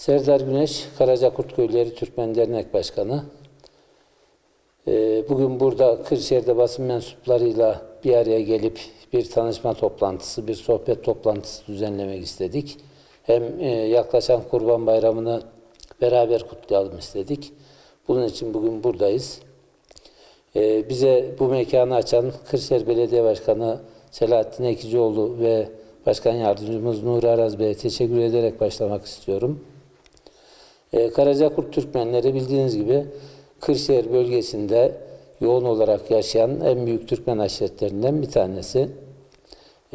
Serdar Güneş, Karakurt Köyleri Türkmen Dernek Başkanı. Ee, Bugün burada Kırşehir'de basın mensuplarıyla bir araya gelip bir tanışma toplantısı, bir sohbet toplantısı düzenlemek istedik. Hem e, yaklaşan Kurban Bayramı'nı beraber kutlayalım istedik. Bunun için bugün buradayız. Ee, Bize bu mekanı açan Kırşehir Belediye Başkanı Selahattin Ekicioğlu ve Başkan Yardımcımız Nuri Araz Bey'e teşekkür ederek başlamak istiyorum. Ee, Karakurt Türkmenleri bildiğiniz gibi Kırşehir bölgesinde yoğun olarak yaşayan en büyük Türkmen aşiretlerinden bir tanesi.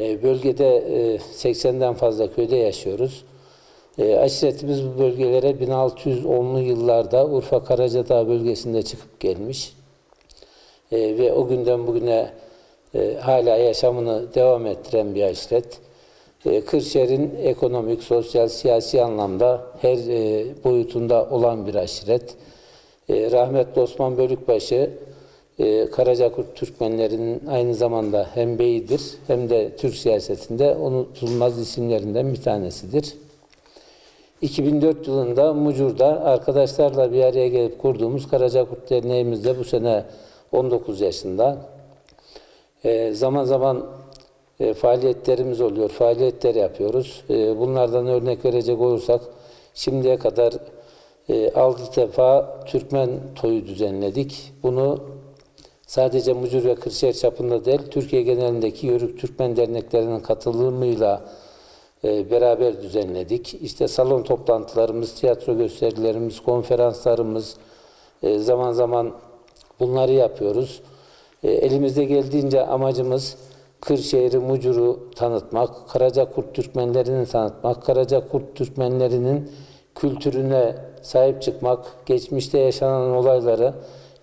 Ee, Bölgede e, 80'den fazla köyde yaşıyoruz. E, aşiretimiz bu bölgelere 1610'lu yıllarda Urfa Karacadağ bölgesinde çıkıp gelmiş. E, ve o günden bugüne e, hala yaşamını devam ettiren bir aşiret. E, Kırşehir'in ekonomik, sosyal, siyasi anlamda her e, boyutunda olan bir aşiret. E, rahmetli Osman Bölükbaşı, e, Karakurt Türkmenlerinin aynı zamanda hem beyidir hem de Türk siyasetinde unutulmaz isimlerinden bir tanesidir. 2004 yılında Mucur'da arkadaşlarla bir araya gelip kurduğumuz Karakurt Derneğimiz de bu sene 19 yaşında. E, zaman zaman e, faaliyetlerimiz oluyor, faaliyetler yapıyoruz. E, bunlardan örnek verecek olursak şimdiye kadar e, 6 defa Türkmen toyu düzenledik. Bunu sadece Mucur ve Kırşehir çapında değil, Türkiye genelindeki Yörük Türkmen derneklerinin katılımıyla e, beraber düzenledik. İşte salon toplantılarımız, tiyatro gösterilerimiz, konferanslarımız, e, zaman zaman bunları yapıyoruz. E, elimizde geldiğince amacımız Kırşehir'i, Mucur'u tanıtmak, Karakurt Türkmenlerini tanıtmak, Karakurt Türkmenlerinin kültürüne sahip çıkmak, geçmişte yaşanan olayları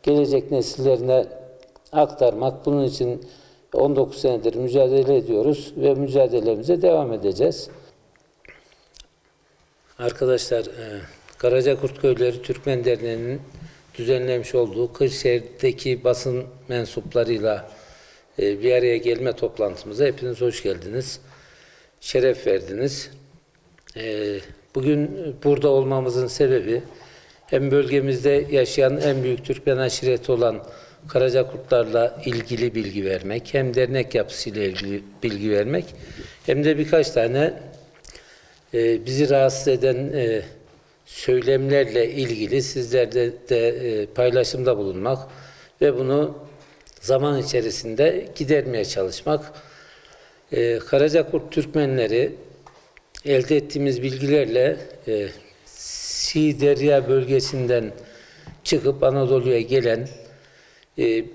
gelecek nesillerine aktarmak. Bunun için 19 senedir mücadele ediyoruz ve mücadelemize devam edeceğiz. Arkadaşlar, e, Karakurt Köyleri Türkmen Derneği'nin düzenlemiş olduğu Kırşehir'deki basın mensuplarıyla bir araya gelme toplantımıza hepiniz hoş geldiniz. Şeref verdiniz. E, Bugün burada olmamızın sebebi hem bölgemizde yaşayan en büyük Türkmen aşireti olan Karacakurtlarla ilgili bilgi vermek, hem dernek yapısıyla ilgili bilgi vermek, hem de birkaç tane e, bizi rahatsız eden e, söylemlerle ilgili sizlerle de e, paylaşımda bulunmak ve bunu zaman içerisinde gidermeye çalışmak. E, Karakurt Türkmenleri elde ettiğimiz bilgilerle e, Siderya bölgesinden çıkıp Anadolu'ya gelen e,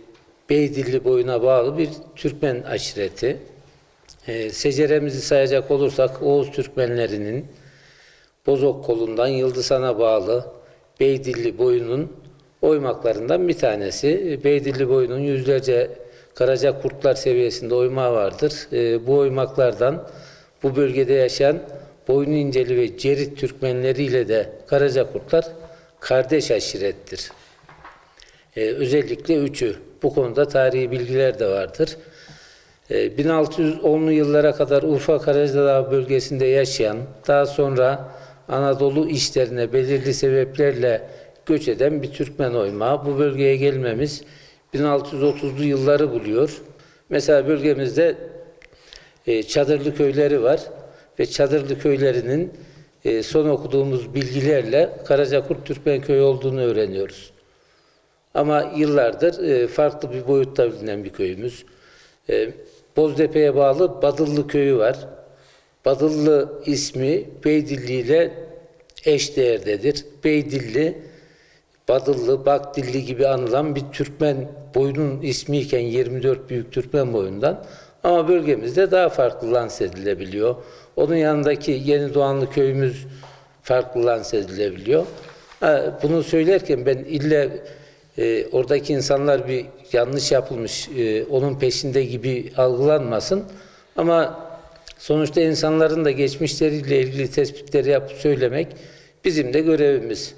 Beydilli boyuna bağlı bir Türkmen aşireti. E, seceremizi sayacak olursak Oğuz Türkmenlerinin Bozok kolundan Yıldızhan'a bağlı Beydilli boyunun oymaklarından bir tanesi. E, Beydilli boyunun yüzlerce Karaca kurtlar seviyesinde oymağı vardır. E, bu oymaklardan bu bölgede yaşayan boynu inceli ve cerit Türkmenleriyle de Karaca kurtlar kardeş aşirettir. Ee, özellikle üçü. Bu konuda tarihi bilgiler de vardır. Ee, 1610'lu yıllara kadar Urfa Karacadağ bölgesinde yaşayan, daha sonra Anadolu işlerine belirli sebeplerle göç eden bir Türkmen oymağı. Bu bölgeye gelmemiz 1630'lu yılları buluyor. Mesela bölgemizde e, çadırlı köyleri var ve çadırlı köylerinin e, son okuduğumuz bilgilerle Karakurt Türkmen köyü olduğunu öğreniyoruz. Ama yıllardır e, farklı bir boyutta bilinen bir köyümüz. E, Boztepe'ye bağlı Badıllı köyü var. Badıllı ismi Beydilli ile eş değerdedir. Beydilli, Badıllı, Bakdilli gibi anılan bir Türkmen boyunun ismiyken 24 büyük Türkmen boyundan ama bölgemizde daha farklı lanse edilebiliyor. Onun yanındaki Yeni Doğanlı köyümüz farklı lanse edilebiliyor. Bunu söylerken ben ille e, oradaki insanlar bir yanlış yapılmış, e, onun peşinde gibi algılanmasın. Ama sonuçta insanların da geçmişleriyle ilgili tespitleri yapıp söylemek bizim de görevimiz.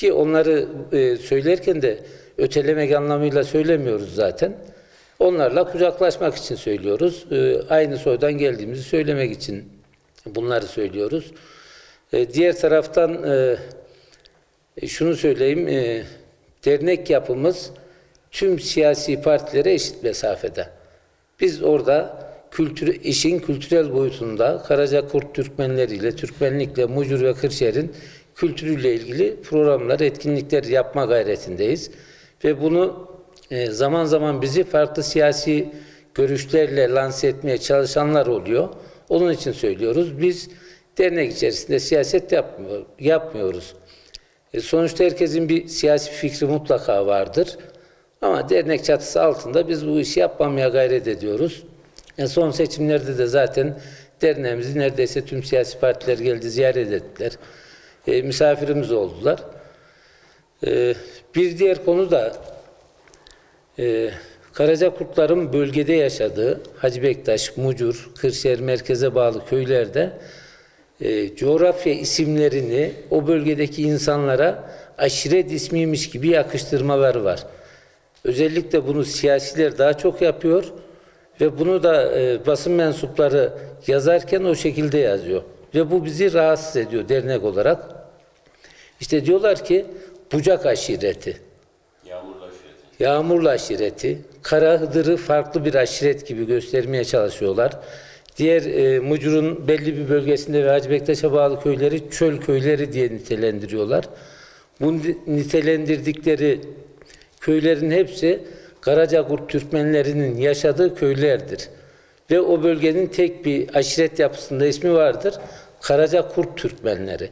Ki onları e, söylerken de ötelemek anlamıyla söylemiyoruz zaten. Onlarla kucaklaşmak için söylüyoruz. E, aynı soydan geldiğimizi söylemek için bunları söylüyoruz. E, diğer taraftan e, e, şunu söyleyeyim, e, dernek yapımız tüm siyasi partilere eşit mesafede. Biz orada kültür, işin kültürel boyutunda Karakurt Türkmenleriyle, Türkmenlikle, Mucur ve Kırşehir'in kültürüyle ilgili programlar, etkinlikler yapma gayretindeyiz. Ve bunu e, zaman zaman bizi farklı siyasi görüşlerle lanse etmeye çalışanlar oluyor. Onun için söylüyoruz. Biz dernek içerisinde siyaset yapmıyor, yapmıyoruz. E, sonuçta herkesin bir siyasi fikri mutlaka vardır. Ama dernek çatısı altında biz bu işi yapmamaya gayret ediyoruz. E, son seçimlerde de zaten derneğimizi neredeyse tüm siyasi partiler geldi ziyaret ettiler. E, misafirimiz oldular. E, bir diğer konu da e, Karacakurtların bölgede yaşadığı Hacı Bektaş, Mucur, Kırşehir merkeze bağlı köylerde e, coğrafya isimlerini o bölgedeki insanlara aşiret ismiymiş gibi yakıştırmalar var. Özellikle bunu siyasiler daha çok yapıyor ve bunu da e, basın mensupları yazarken o şekilde yazıyor. Ve bu bizi rahatsız ediyor dernek olarak. İşte diyorlar ki bucak aşireti. Yağmurlu aşireti. Yağmurlu aşireti, Kara Hıdır'ı farklı bir aşiret gibi göstermeye çalışıyorlar. Diğer e, Mucur'un belli bir bölgesinde ve Hacı Bektaş'a bağlı köyleri çöl köyleri diye nitelendiriyorlar. Bu ni- nitelendirdikleri köylerin hepsi Karacakurt Türkmenlerinin yaşadığı köylerdir. Ve o bölgenin tek bir aşiret yapısında ismi vardır. Karacakurt Türkmenleri.